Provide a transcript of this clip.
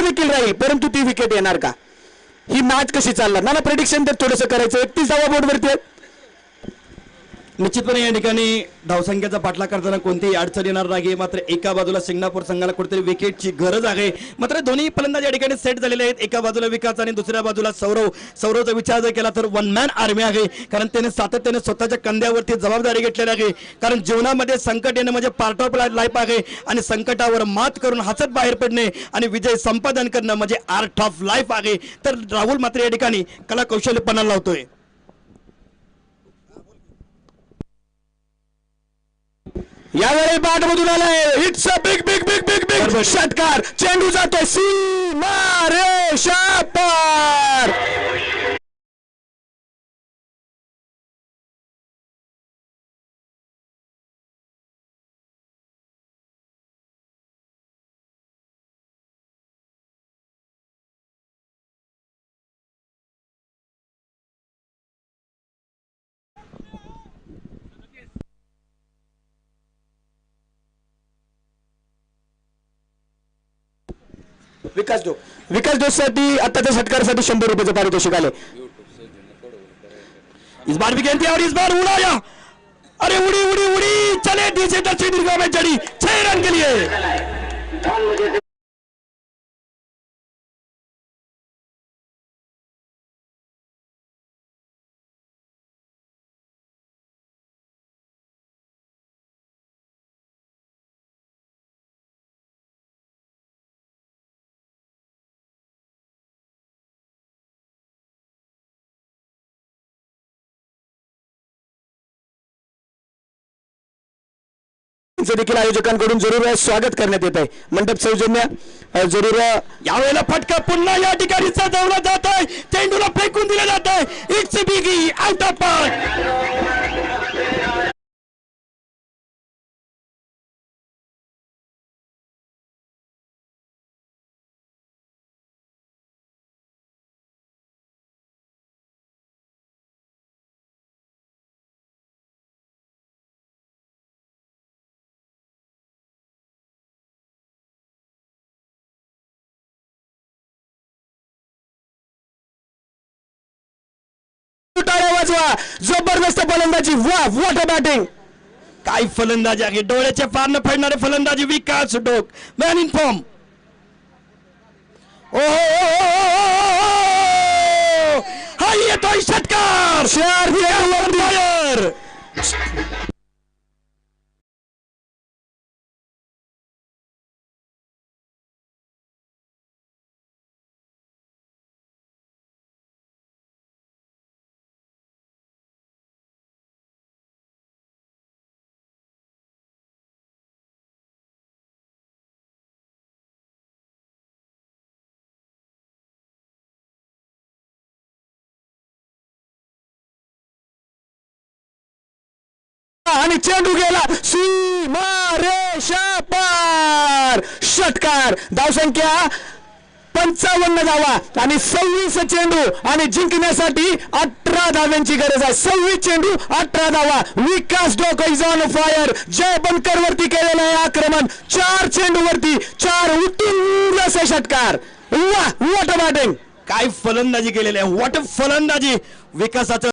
Score देखील राहील परंतु ती विकेट येणार का? ही मॅच कशी चालणार? ना प्रेडिक्शन तर थोडंसं करायचं एकतीस धावा बोर्डवरती आहेत. निश्चितपणे या ठिकाणी धावसंख्याचा पाठलाग करताना कोणतीही अडचण येणार नाही मात्र एका बाजूला सिंगणापूर संघाला कुठेतरी विकेटची गरज आहे. मात्र दोन्ही फलंदाज या ठिकाणी सेट झालेले आहेत. एका बाजूला विकास आणि दुसऱ्या बाजूला सौरव. सौरवचा विचार जर केला तर वन मॅन आर्मी आहे. कारण त्याने सातत्याने स्वतःच्या कंद्यावरती जबाबदारी घेतलेली आहे. कारण जीवनामध्ये संकट येणं म्हणजे पार्ट ऑफ लाईफ आहे. आणि संकटावर मात करून हसत बाहेर पडणे आणि विजय संपादन करणं म्हणजे आर्ट ऑफ लाईफ आहे. तर राहुल मात्र या ठिकाणी कला कौशल्यपणा लावतोय. यावेळी बॅट मधून आलाय it's a big big big big big षटकार. चेंडू जातोय सीमा रेषा पार विकास डो विकास डोससाठी आताच्या षटकारासाठी शंभर रुपयाचं पारितोषिक आले इस बार भी गेंद और इस बार उड़ाया. अरे उड़ी उड़ी उड़ी. चले डीजे दक्षिण दुर्गा में चढ़ी छह रन के लिए देखील आयोजकांकडून जरूर स्वागत करण्यात येत आहे. मंडप सौजन्य जरूर यावेळेला फटका पुन्हा या ठिकाणी जात वाजवा जबरदस्त फलंदाजी वा वॉट बॅटिंग काय फलंदाजी आहे डोळ्याचे पार न फेडणारे फलंदाजी विकास डोक मॅन इन फॉर्म ओ हा येतोय षटकार चार आणि चेंडू गेला. सीमा पार षटकार. धावसंख्या पंचावन्न धावा आणि सव्वीस चेंडू आणि जिंकण्यासाठी अठरा धाव्यांची गरज आहे. सव्वीस चेंडू अठरा धावा. Vikas Dok is on fire Jay Bankar वरती केलेलं आहे आक्रमण. चार चेंडू वरती चार उत्तुंग असे षटकार. वा वॉट बॅटिंग काय फलंदाजी केलेली आहे. वॉट फलंदाजी. विकासाचं